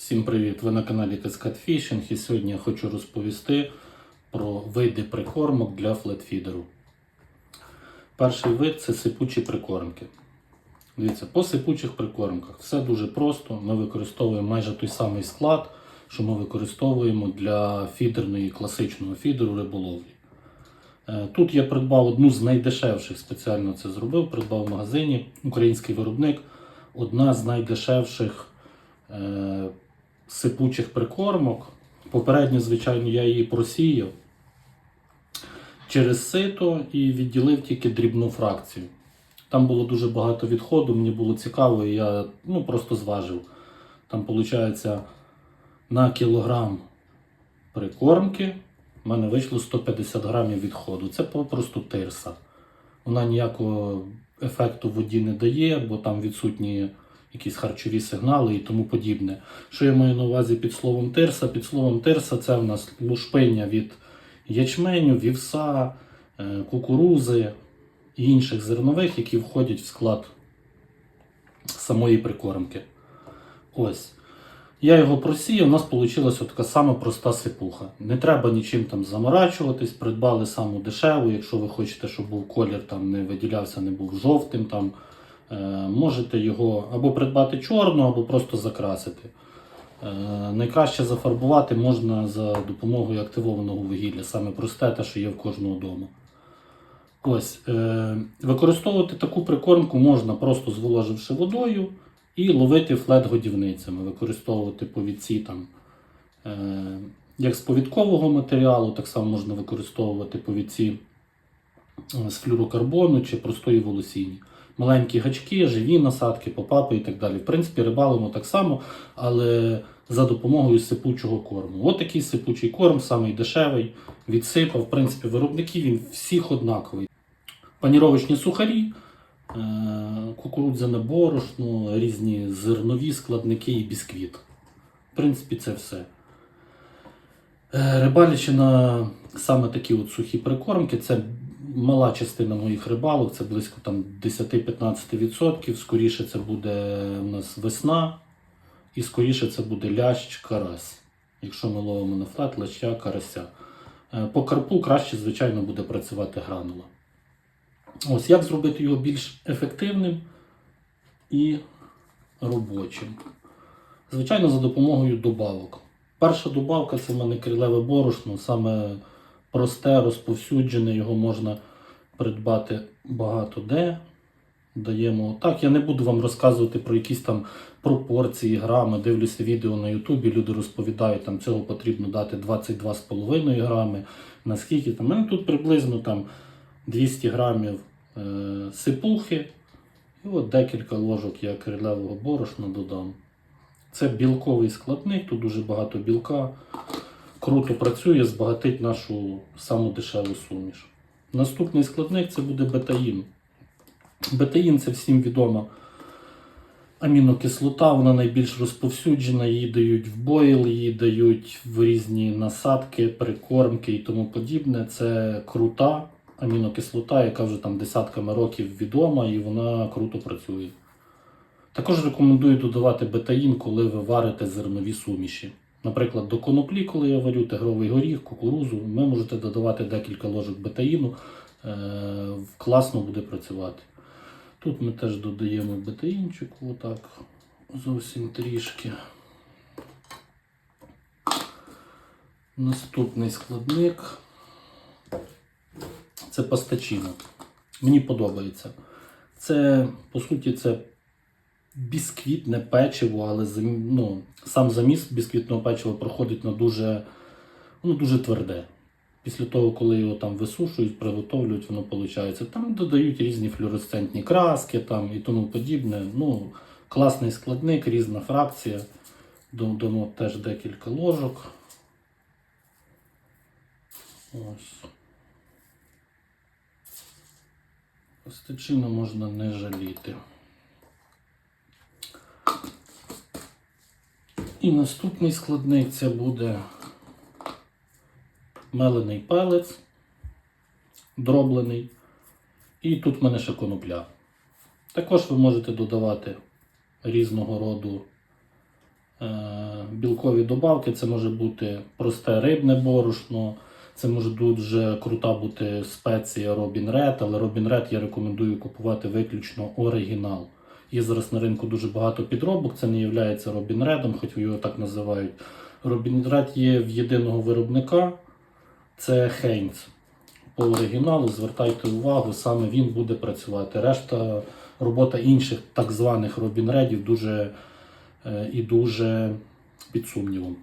Всім привіт! Ви на каналі Cascade Fishing і сьогодні я хочу розповісти про види прикормок для флетфідеру. Перший вид це сипучі прикормки. Дивіться, по сипучих прикормках все дуже просто. Ми використовуємо майже той самий склад, що ми використовуємо для фідерної класичного фідеру риболовлі. Е, Тут я придбав одну з найдешевших, спеціально це зробив, придбав в магазині, український виробник, одна з найдешевших е, сипучих прикормок. Попередньо, звичайно, я її просіяв через сито і відділив тільки дрібну фракцію. Там було дуже багато відходу, мені було цікаво, і я ну, просто зважив. Там, виходить, на кілограм прикормки в мене вийшло 150 грамів відходу. Це попросту тирса. Вона ніякого ефекту воді не дає, бо там відсутні якісь харчові сигнали і тому подібне. Що я маю на увазі під словом тирса? Під словом тирса це в нас лушпиня від ячменю, вівса, е, кукурузи і інших зернових, які входять в склад самої прикормки. Ось. Я його просіяв, у нас вийшла така сама проста сипуха. Не треба нічим там заморачуватись, придбали саму дешеву, якщо ви хочете, щоб був колір там не виділявся, не був жовтим. Там, можете його або придбати чорну, або просто закрасити. Е, найкраще зафарбувати можна за допомогою активованого вугілля, саме просте те, що є в кожного дому. Ось, е, використовувати таку прикормку можна просто зволоживши водою і ловити флет-годівницями, використовувати повідці там. Е, як з повідкового матеріалу, так само можна використовувати повідці е, з флюрокарбону чи простої волосіння. Маленькі гачки, живі насадки, попапи і так далі. В принципі, рибалимо так само, але за допомогою сипучого корму. От такий сипучий корм, самий дешевий, відсипав. В принципі, виробників він всіх однаковий. Паніровочні сухарі, е, кукурудзяне борошно, різні зернові складники і бісквіт. В принципі, це все. Е, Рибалячи на саме такі от сухі прикормки, це мала частина моїх рибалок, це близько там 10-15%. Скоріше це буде у нас весна, і скоріше це буде лящ, карась. Якщо ми ловимо на флет, ляща, карася. Е, По карпу краще, звичайно, буде працювати гранула. Ось як зробити його більш ефективним і робочим. Звичайно, за допомогою добавок. Перша добавка це в мене крилеве борошно, саме просте, розповсюджене, його можна придбати багато де. Даємо так. Я не буду вам розказувати про якісь там пропорції, грами. Дивлюся відео на Ютубі, люди розповідають, там цього потрібно дати 22,5 грами. Наскільки там. У мене тут приблизно там 200 грамів е, сипухи. І от декілька ложок я крилевого борошна додам. Це білковий складник, тут дуже багато білка. Круто працює, збагатить нашу саму дешеву суміш. Наступний складник це буде бетаїн. Бетаїн це всім відома амінокислота, вона найбільш розповсюджена, її дають в бойл, її дають в різні насадки, прикормки і тому подібне. Це крута амінокислота, яка вже там десятками років відома і вона круто працює. Також рекомендую додавати бетаїн, коли ви варите зернові суміші. Наприклад, до коноплі, коли я варю тигровий горіх, кукурузу, ви можете додавати декілька ложок бетаїну, е, класно буде працювати. Тут ми теж додаємо бетаїнчику, отак, зовсім трішки. Наступний складник це пастачина. Мені подобається. Це, по суті, це бісквітне печиво, але ну, сам заміс бісквітного печива проходить на дуже, ну, дуже тверде. Після того, коли його там висушують, приготовлюють, воно виходить. Там додають різні флюоресцентні краски там, і тому подібне. Ну, класний складник, різна фракція. Додамо теж декілька ложок. Ось. Постачину можна не жаліти. І наступний складник це буде мелений палець, дроблений. І тут в мене ще конопля. Також ви можете додавати різного роду е, білкові добавки. Це може бути просте рибне борошно, це може дуже крута бути спеція Robin Red, але Robin Red я рекомендую купувати виключно оригінал. Є зараз на ринку дуже багато підробок, це не є Red, хоч його так називають. Red є в єдиного виробника, це Heinz. По оригіналу звертайте увагу, саме він буде працювати. Решта робота інших так званих Redів дуже е, і дуже під сумнівом.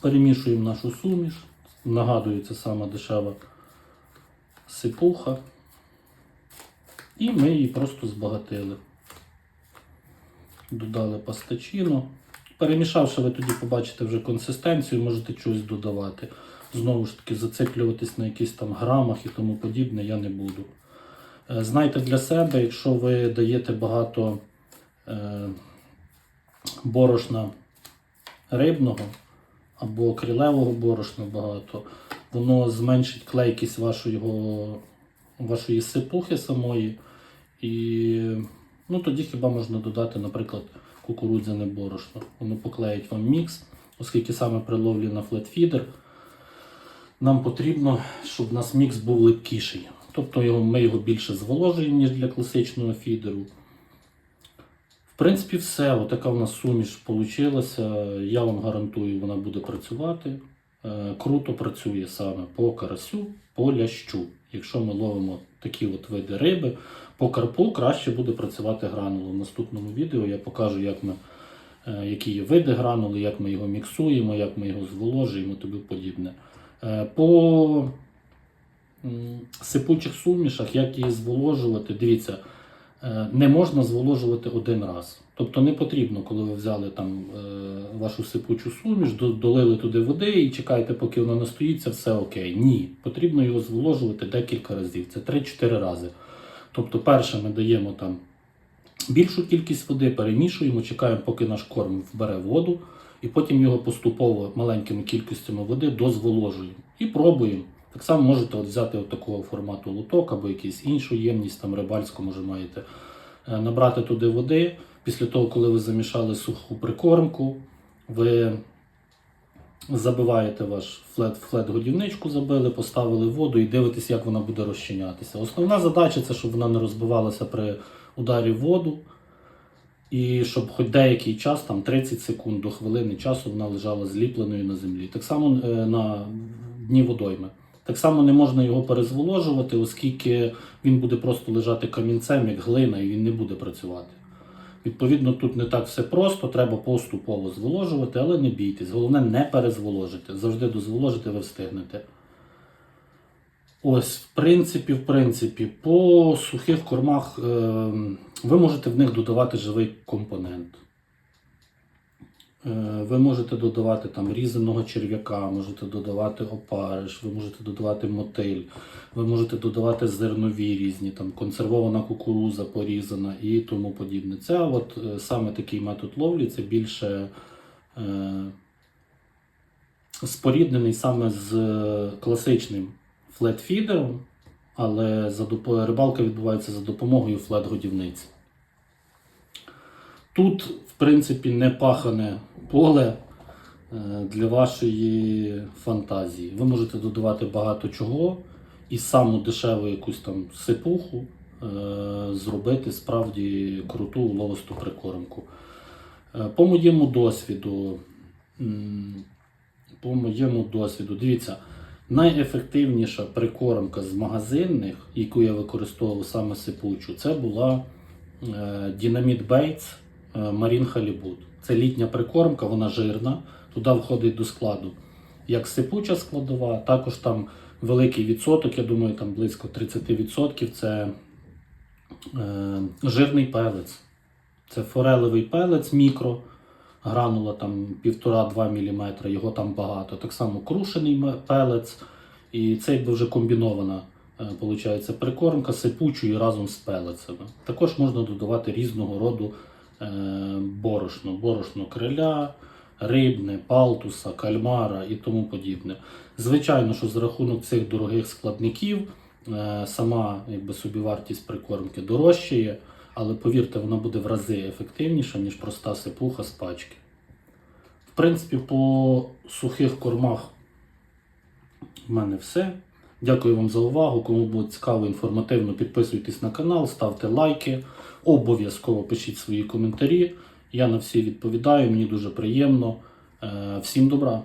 Перемішуємо нашу суміш. Нагадую, це сама дешева сипуха. І ми її просто збагатили. Додали пастачину. Перемішавши, ви тоді побачите вже консистенцію, можете щось додавати. Знову ж таки, зациклюватись на якісь там грамах і тому подібне я не буду. Е, Знайте для себе, якщо ви даєте багато е, борошна рибного або крилевого борошна багато, воно зменшить клейкість вашої, вашої сипухи самої. І ну, тоді хіба можна додати, наприклад, кукурудзяне борошно. Воно поклеїть вам мікс, оскільки саме при ловлі на флетфідер нам потрібно, щоб у нас мікс був липкіший. Тобто його, ми його більше зволожуємо, ніж для класичного фідеру. В принципі, все. Отака у нас суміш вийшла. Я вам гарантую, вона буде працювати. Е, Круто працює саме по карасю, по лящу. Якщо ми ловимо такі от види риби, по карпу краще буде працювати гранула. В наступному відео я покажу, як ми, е, які є види гранули, як ми його міксуємо, як ми його зволожуємо і подібне. Е, По сипучих сумішах, як її зволожувати, дивіться, е, не можна зволожувати один раз. Тобто не потрібно, коли ви взяли там вашу сипучу суміш, долили туди води і чекаєте, поки вона настоїться, все окей. Ні, потрібно його зволожувати декілька разів. Це 3-4 рази. Тобто, перше ми даємо там більшу кількість води, перемішуємо, чекаємо, поки наш корм вбере воду, і потім його поступово маленькими кількостями води дозволожуємо і пробуємо. Так само можете от взяти от такого формату лоток або якусь іншу ємність, там рибальську, може маєте, е, набрати туди води. Після того, коли ви замішали суху прикормку, ви забиваєте ваш флет, флет годівничку, забили, поставили воду і дивитесь, як вона буде розчинятися. Основна задача це, щоб вона не розбивалася при ударі в воду. І щоб хоч деякий час, там 30 секунд до хвилини часу, вона лежала зліпленою на землі. Так само е, на дні водойми. Так само не можна його перезволожувати, оскільки він буде просто лежати камінцем, як глина, і він не буде працювати. Відповідно, тут не так все просто, треба поступово зволожувати, але не бійтесь. Головне не перезволожити. Завжди дозволожити ви встигнете. Ось, в принципі, в принципі, по сухих кормах е, ви можете в них додавати живий компонент. Е, ви можете додавати там різаного черв'яка, можете додавати опариш, ви можете додавати мотиль, ви можете додавати зернові різні, там консервована кукуруза порізана і тому подібне. Це от е, саме такий метод ловлі, це більше е, споріднений саме з е, класичним флет-фідером, але за рибалка відбувається за допомогою флет-годівниці. Тут, в принципі, не пахане поле е, для вашої фантазії. Ви можете додавати багато чого і саму дешеву якусь там сипуху е, зробити справді круту ловисту прикормку. Е, По моєму досвіду, по моєму досвіду, дивіться, найефективніша прикормка з магазинних, яку я використовував саме сипучу, це була Dynamite Baits е, Marine Halibut. Це літня прикормка, вона жирна. Туди входить до складу як сипуча складова, також там великий відсоток, я думаю, там близько 30% це е, жирний пелець. Це форелевий пелець мікро, гранула там 1,5-2 мм, його там багато. Так само крушений пелець, і це якби вже комбінована е, получається, прикормка сипучою разом з пелецями. Також можна додавати різного роду е, борошно, борошно криля, рибне, палтуса, кальмара і тому подібне. Звичайно, що за рахунок цих дорогих складників е, сама якби, собівартість прикормки дорожчає, але повірте, вона буде в рази ефективніша, ніж проста сипуха з пачки. В принципі, по сухих кормах в мене все. Дякую вам за увагу. Кому було цікаво, інформативно, підписуйтесь на канал, ставте лайки, обов'язково пишіть свої коментарі. Я на всі відповідаю, мені дуже приємно. Е, Всім добра!